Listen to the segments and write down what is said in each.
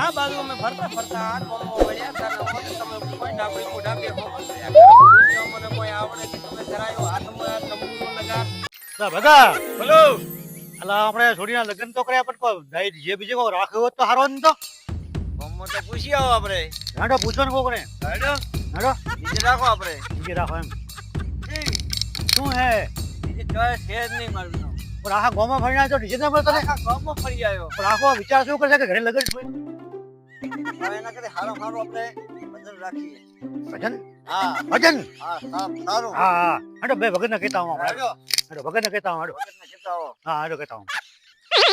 ફરતા આ ગામમાં વળ્યા તા મને તમે કોઈ ડાબડી મોઢા બે હો. મને કોઈ આવડે કે તમે ધરાયો હાથમાં તંબુરો લગા તો ભગા બોલો. અલા આપણે છોડીના લગ્ન તો કર્યા પણ કોઈ દાઈ જે બીજે કોઈ રાખ્યો હોત તો હારો ને તો. ગામમાં તો પૂછી આવો આપણે. હાડો પૂછો ને કોકને. હેડો. હાડો. બીજે રાખો આપણે. બીજે રાખો એમ. શું હે? બીજે ચોઈસ છે જ નહીં મારું પણ આખા ગામમાં ફરીને આવ્યો તો ડીજે ના મળતો ને આખા ગામમાં ફરી આવ્યો. પણ આખો વિચાર શું કરશે કે ઘરે લગ્ન? હવે એના કરતા હારો હારો આપણે બદલ રાખીએ. ભજન? હા. ભજન? હા સારું હા હા. હાડો બે ભગત ને કહેતા હું આપણે હાડો. ભગત ને કહેતા હું હાડો. આવો. હા હાડો કહેતા હું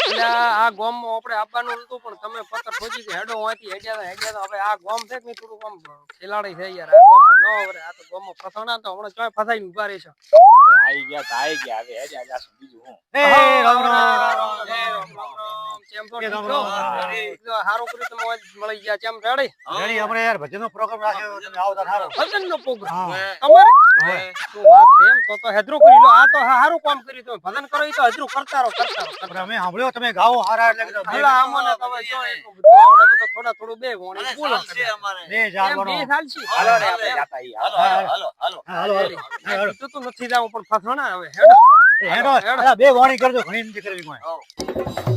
એટલે આ ગામમાં આપણે આપવાનું હતું પણ તમે પત્તર ખોજી કે હેડો વાંચી હેડ્યા તા, હેડ્યા હવે આ ગોમ છે કે નહીં આમ ખેલાડી છે યાર. આ ગામમાં ન વરે આ તો ગામમાં ફસાણા તો હમણાં ચોય ફસાઈને ઊભા રહેશે આઈ ગયા તો ગયા. હવે હેડ્યા જાશું બીજું હું. એ રામ રામ રામ રામ. જો હારું કર્યું તમે મળી ગયા કેમ રેડી? રેડી આપણે યાર ભજનનો પ્રોગ્રામ રાખ્યો તમે આવો તાર હારો. ભજનનો પ્રોગ્રામ વાત છે એમ? તો તો હેદરું કરી લો. આ તો હારું કામ કરી તમે. ભજન કરો ઈ તો હેદરું કરતા રહો કરતા રહો પણ અમે સાંભળ્યો તમે ગાઓ હારા એટલે કીધું બે- તમે જો એટલું બધું આવડે અમે તો થોડા થોડું બે વોણી બોલો બે ચાર એમ બે ગણો. ચાલશે. હાલો રે આપણે જાતા ઈ હાલો હાલો હાલો હાલો, હાલો. રેડી. હા, હાલો. કીધું તો નથી જાવું પણ ફસવાના હવે હેડો. હેડો. હેડો. બે વાણી કરજો ઘણી નથી કરવી કોઈ.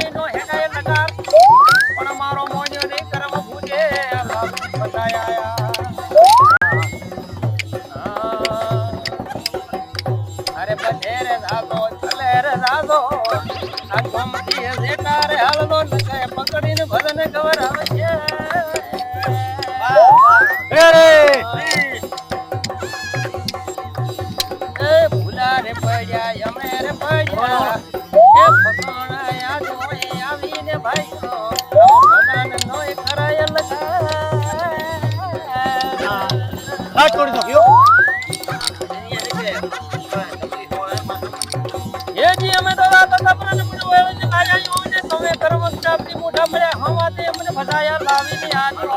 પકડીને છે રે ભૂલા રે પડ્યા અમે રે પડ્યા એ ફસાણા યાદ હોય ભગવાન ખરાય નાખ્યો પ્રાપ્તિ મોઢા મળ્યા હવાતે અમને ભજાયા લાવીને આજો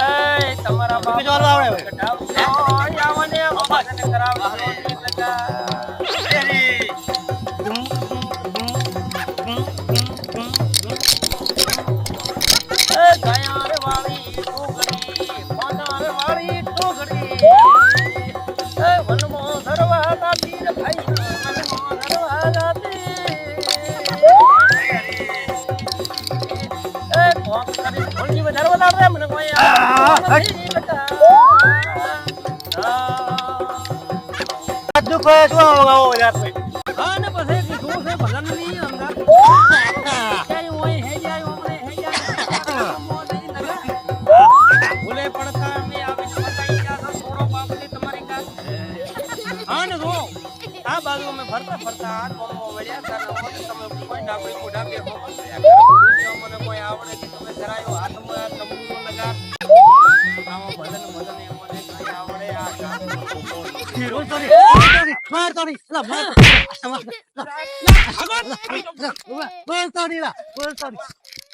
એ તમારા બાપ આવડે ઢોલજી વધારવા લાવ રે મને ફરતા ફરતા આ ગામમાં વળ્યા તા ને મને તમે કોઈ ડાબડી મોઢા બે વીડિયો મને કોઈ આવડે કે તમે ધરાયો હાથમાં તંબુરો લગા આમાં ભજન ભજન મને કઈ આવડે આ માર તોડી લા માર બોલ તોડી લા બોલ તોડી